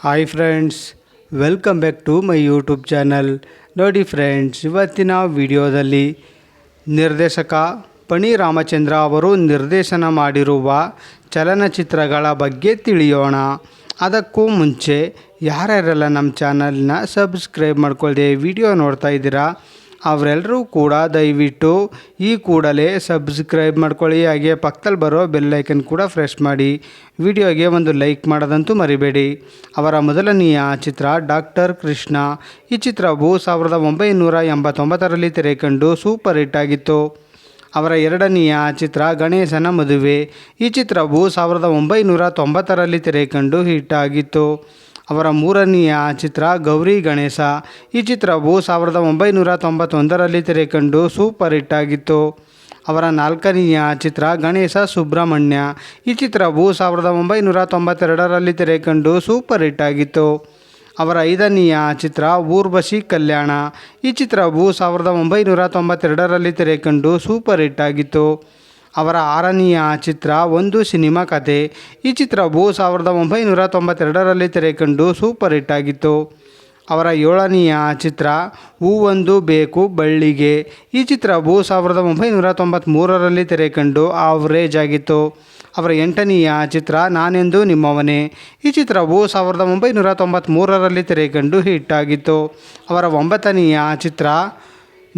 Hi friends welcome back to my YouTube channel ನೋಡಿ friends ಇವತ್ತಿನ ವಿಡಿಯೋದಲ್ಲಿ ನಿರ್ದೇಶಕ ಪಣಿ ರಾಮಚಂದ್ರ ಅವರು ನಿರ್ದೇಶನ ಮಾಡಿರುವ ಚಲನಚಿತ್ರಗಳ ಬಗ್ಗೆ ತಿಳಿಯೋಣ. ಅದಕ್ಕೂ ಮುಂಚೆ ಯಾರ್ಯಾರೆಲ್ಲ ನಮ್ಮ ಚಾನಲ್ನ ಸಬ್ಸ್ಕ್ರೈಬ್ ಮಾಡ್ಕೊಳ್ಳದೆ ವಿಡಿಯೋ ನೋಡ್ತಾ ಇದ್ದೀರಾ ಅವರೆಲ್ಲರೂ ಕೂಡ ದಯವಿಟ್ಟು ಈ ಕೂಡಲೇ ಸಬ್ಸ್ಕ್ರೈಬ್ ಮಾಡ್ಕೊಳ್ಳಿ. ಹಾಗೆ ಪಕ್ಕದಲ್ಲಿ ಬರೋ ಬೆಲ್ಲೈಕನ್ ಕೂಡ ಫ್ರೆಶ್ ಮಾಡಿ. ವಿಡಿಯೋಗೆ ಒಂದು ಲೈಕ್ ಮಾಡೋದಂತೂ ಮರಿಬೇಡಿ. ಅವರ ಮೊದಲನೆಯ ಚಿತ್ರ ಡಾಕ್ಟರ್ ಕೃಷ್ಣ. ಈ ಚಿತ್ರವು ಸಾವಿರದ ಒಂಬೈನೂರ ಎಂಬತ್ತೊಂಬತ್ತರಲ್ಲಿ ತೆರೆಕಂಡು ಸೂಪರ್ ಹಿಟ್ ಆಗಿತ್ತು. ಅವರ ಎರಡನೆಯ ಚಿತ್ರ ಗಣೇಶನ ಮದುವೆ. ಈ ಚಿತ್ರವು ಸಾವಿರದ ಒಂಬೈನೂರ ತೊಂಬತ್ತರಲ್ಲಿ ತೆರೆಕಂಡು ಹಿಟ್ ಆಗಿತ್ತು. ಅವರ ಮೂರನೆಯ ಚಿತ್ರ ಗೌರಿ ಗಣೇಶ. ಈ ಚಿತ್ರವು ಸಾವಿರದ ಒಂಬೈನೂರ ತೊಂಬತ್ತೊಂದರಲ್ಲಿ ತೆರೆಕಂಡು ಸೂಪರ್ ಹಿಟ್ ಆಗಿತ್ತು. ಅವರ ನಾಲ್ಕನೆಯ ಚಿತ್ರ ಗಣೇಶ ಸುಬ್ರಹ್ಮಣ್ಯ. ಈ ಚಿತ್ರವು ಸಾವಿರದ ಒಂಬೈನೂರ ತೊಂಬತ್ತೆರಡರಲ್ಲಿ ತೆರೆಕಂಡು ಸೂಪರ್ ಹಿಟ್ ಆಗಿತ್ತು. ಅವರ ಐದನೆಯ ಚಿತ್ರ ಊರ್ವಶಿ ಕಲ್ಯಾಣ. ಈ ಚಿತ್ರವು ಸಾವಿರದ ಒಂಬೈನೂರ ತೊಂಬತ್ತೆರಡರಲ್ಲಿ ತೆರೆಕಂಡು ಸೂಪರ್ ಹಿಟ್ ಆಗಿತ್ತು. ಅವರ ಆರನೆಯ ಚಿತ್ರ ಒಂದು ಸಿನಿಮಾ ಕತೆ. ಈ ಚಿತ್ರವು ಸಾವಿರದ ಒಂಬೈನೂರ ತೊಂಬತ್ತೆರಡರಲ್ಲಿ ತೆರೆಕಂಡು ಸೂಪರ್ ಹಿಟ್ ಆಗಿತ್ತು. ಅವರ ಏಳನೆಯ ಚಿತ್ರ ಹೂವೊಂದು ಬೇಕು ಬಳ್ಳಿಗೆ ಈ ಚಿತ್ರವು ಸಾವಿರದ ಒಂಬೈನೂರ ತೊಂಬತ್ತ್ಮೂರರಲ್ಲಿ ತೆರೆಕಂಡು ಆವ್ರೇಜ್ ಆಗಿತ್ತು. ಅವರ ಎಂಟನೆಯ ಚಿತ್ರ, ನಾನೆಂದು ನಿಮ್ಮವನೇ ಈ ಚಿತ್ರವು ಸಾವಿರದ ಒಂಬೈನೂರ ತೊಂಬತ್ತ್ಮೂರರಲ್ಲಿ ತೆರೆಕಂಡು ಹಿಟ್ ಆಗಿತ್ತು. ಅವರ ಒಂಬತ್ತನೆಯ ಚಿತ್ರ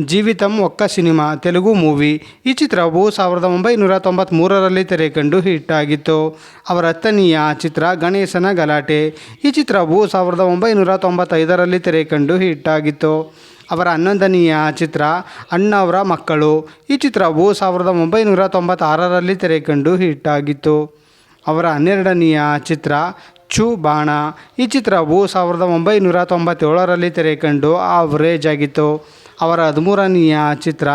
ಜೀವಿತಂ ಒಕ್ಕ ಸಿನಿಮಾ, ತೆಲುಗು ಮೂವಿ. ಈ ಚಿತ್ರವು ಸಾವಿರದ ಒಂಬೈನೂರ ತೊಂಬತ್ತ್ಮೂರರಲ್ಲಿ ತೆರೆಕಂಡು ಹಿಟ್ ಆಗಿತ್ತು ಅವರ ಹತ್ತನೆಯ ಚಿತ್ರ ಗಣೇಶನ ಗಲಾಟೆ. ಈ ಚಿತ್ರವು ಸಾವಿರದ ಒಂಬೈನೂರ ತೊಂಬತ್ತೈದರಲ್ಲಿ ತೆರೆಕಂಡು ಹಿಟ್ ಆಗಿತ್ತು ಅವರ ಹನ್ನೊಂದನೆಯ ಚಿತ್ರ ಅಣ್ಣವರ ಮಕ್ಕಳು. ಈ ಚಿತ್ರವು ಸಾವಿರದ ಒಂಬೈನೂರ ತೊಂಬತ್ತಾರರಲ್ಲಿ ತೆರೆಕಂಡು ಹಿಟ್ ಆಗಿತ್ತು ಅವರ ಹನ್ನೆರಡನೆಯ ಚಿತ್ರ ಚು ಬಾಣ. ಈ ಚಿತ್ರವು ಸಾವಿರದ ಒಂಬೈನೂರ ತೊಂಬತ್ತೇಳರಲ್ಲಿ ತೆರೆಕಂಡು ಆವರೇಜ್ ಆಗಿತ್ತು. ಅವರ ಹದಿಮೂರನೆಯ ಚಿತ್ರ,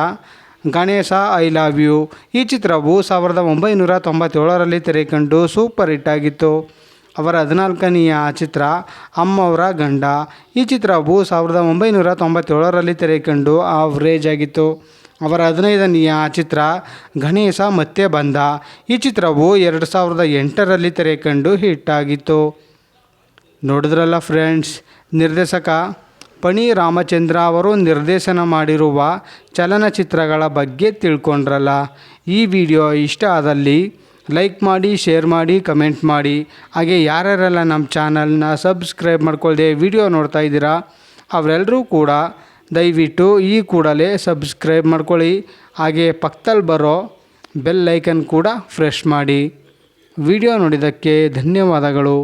ಗಣೇಶ, ಐ ಲವ್ ಯು ಈ ಚಿತ್ರವು ಸಾವಿರದ ಒಂಬೈನೂರ ತೊಂಬತ್ತೇಳರಲ್ಲಿ ತೆರೆಕಂಡು ಸೂಪರ್ ಹಿಟ್ ಆಗಿತ್ತು. ಅವರ ಹದಿನಾಲ್ಕನೆಯ ಚಿತ್ರ, ಅಮ್ಮವರ ಗಂಡ ಈ ಚಿತ್ರವು ಸಾವಿರದ ಒಂಬೈನೂರ ತೊಂಬತ್ತೇಳರಲ್ಲಿ ತೆರೆಕಂಡು ಆವ್ರೇಜ್ ಆಗಿತ್ತು. ಅವರ ಹದಿನೈದನೆಯ ಚಿತ್ರ, ಗಣೇಶ ಮತ್ತೆ ಬಂದ ಈ ಚಿತ್ರವು ಎರಡು ಸಾವಿರದ ಎಂಟರಲ್ಲಿ ತೆರೆಕಂಡು ಹಿಟ್ ಆಗಿತ್ತು. ನೋಡಿದ್ರಲ್ಲ ಫ್ರೆಂಡ್ಸ್ ನಿರ್ದೇಶಕ? ಪಣಿ ರಾಮಚಂದ್ರ ಅವರು ನಿರ್ದೇಶನ ಮಾಡಿರುವ ಚಲನಚಿತ್ರಗಳ ಬಗ್ಗೆ ತಿಳ್ಕೊಂಡ್ರಲ್ಲ. ಈ ವಿಡಿಯೋ ಇಷ್ಟ ಆದಲ್ಲಿ ಲೈಕ್ ಮಾಡಿ, ಶೇರ್ ಮಾಡಿ, ಕಮೆಂಟ್ ಮಾಡಿ. ಹಾಗೆ ಯಾರ್ಯಾರೆಲ್ಲ ನಮ್ಮ ಚಾನಲ್ನ ಸಬ್ಸ್ಕ್ರೈಬ್ ಮಾಡ್ಕೊಳ್ದೆ ವಿಡಿಯೋ ನೋಡ್ತಾ ಇದ್ದೀರಾ ಅವರೆಲ್ಲರೂ ಕೂಡ ದಯವಿಟ್ಟು ಈ ಕೂಡಲೇ ಸಬ್ಸ್ಕ್ರೈಬ್ ಮಾಡ್ಕೊಳ್ಳಿ. ಹಾಗೆ ಪಕ್ಕದಲ್ಲಿ ಬರೋ ಬೆಲ್ ಐಕನ್ ಕೂಡ ಫ್ರೆಶ್ ಮಾಡಿ. ವಿಡಿಯೋ ನೋಡಿದ್ದಕ್ಕೆ ಧನ್ಯವಾದಗಳು.